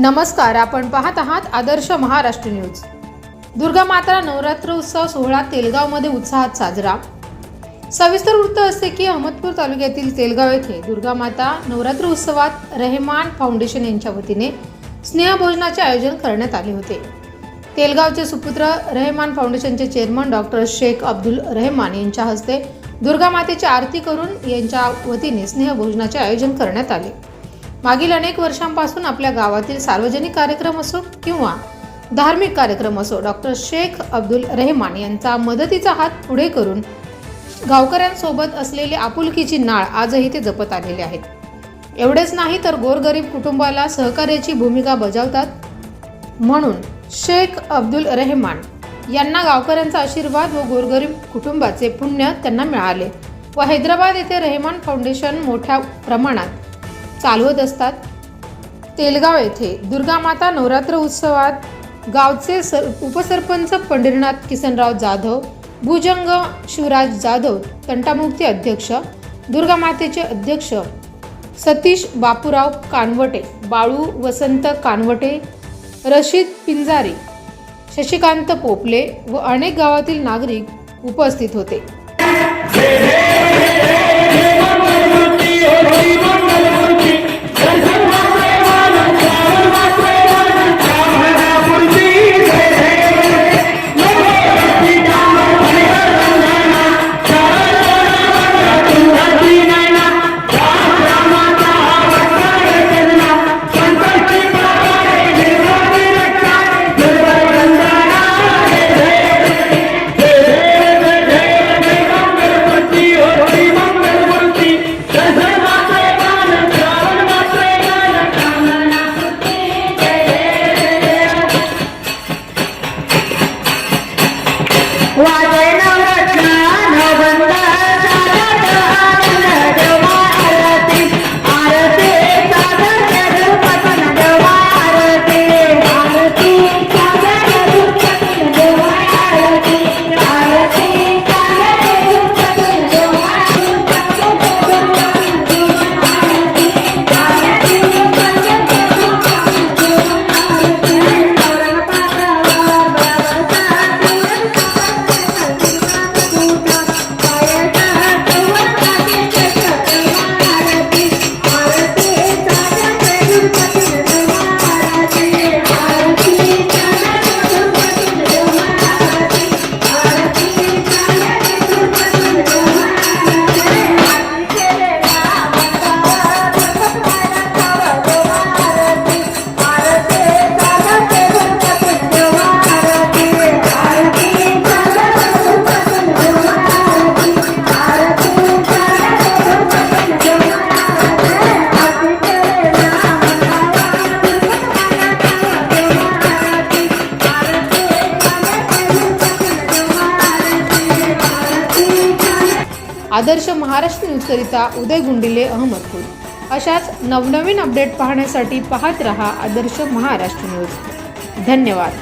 नमस्कार आपण पाहत आहात आदर्श महाराष्ट्र न्यूज. दुर्गा माता नवरात्र उत्सव सोहळा तेलगावमध्ये उत्साहात साजरा. सविस्तर वृत्त असते की अहमदपूर तालुक्यातील तेलगाव येथे दुर्गा माता नवरात्र उत्सवात रेहमान फाउंडेशन यांच्या वतीने स्नेहभोजनाचे आयोजन करण्यात आले होते. तेलगावचे सुपुत्र रेहमान फाउंडेशनचे चेअरमन डॉक्टर शेख अब्दुल रेहमान यांच्या हस्ते दुर्गा मातेची आरती करून यांच्या वतीने स्नेहभोजनाचे आयोजन करण्यात आले. मागील अनेक वर्षांपासून आपल्या गावातील सार्वजनिक कार्यक्रम असो किंवा धार्मिक कार्यक्रम असो डॉक्टर शेख अब्दुल रेहमान यांचा मदतीचा हात पुढे करून गावकऱ्यांसोबत असलेली आपुलकीची नाळ आजही ते जपत आलेले आहेत. एवढेच नाही तर गोरगरीब कुटुंबाला सहकार्याची भूमिका बजावतात म्हणून शेख अब्दुल रेहमान यांना गावकऱ्यांचा आशीर्वाद व गोरगरीब कुटुंबाचे पुण्य त्यांना मिळाले व हैदराबाद येथे रेहमान फाउंडेशन मोठ्या प्रमाणात चालवत असतात. तेलगाव येथे दुर्गा माता नवरात्र उत्सवात गावचे सर उपसरपंच पंढरीनाथ किसनराव जाधव भुजंग शिवराज जाधव तंटामुक्ती अध्यक्ष दुर्गा मातेचे अध्यक्ष सतीश बापूराव कानवटे बाळू वसंत कानवटे रशीद पिंजारी शशिकांत पोपले व अनेक गावातील नागरिक उपस्थित होते. 我没那 आदर्श महाराष्ट्र न्यूजकरिता उदय गुंडिले अहमदपूर अशाच नवनवीन अपडेट पाहण्यासाठी पाहत रहा आदर्श महाराष्ट्र न्यूज धन्यवाद.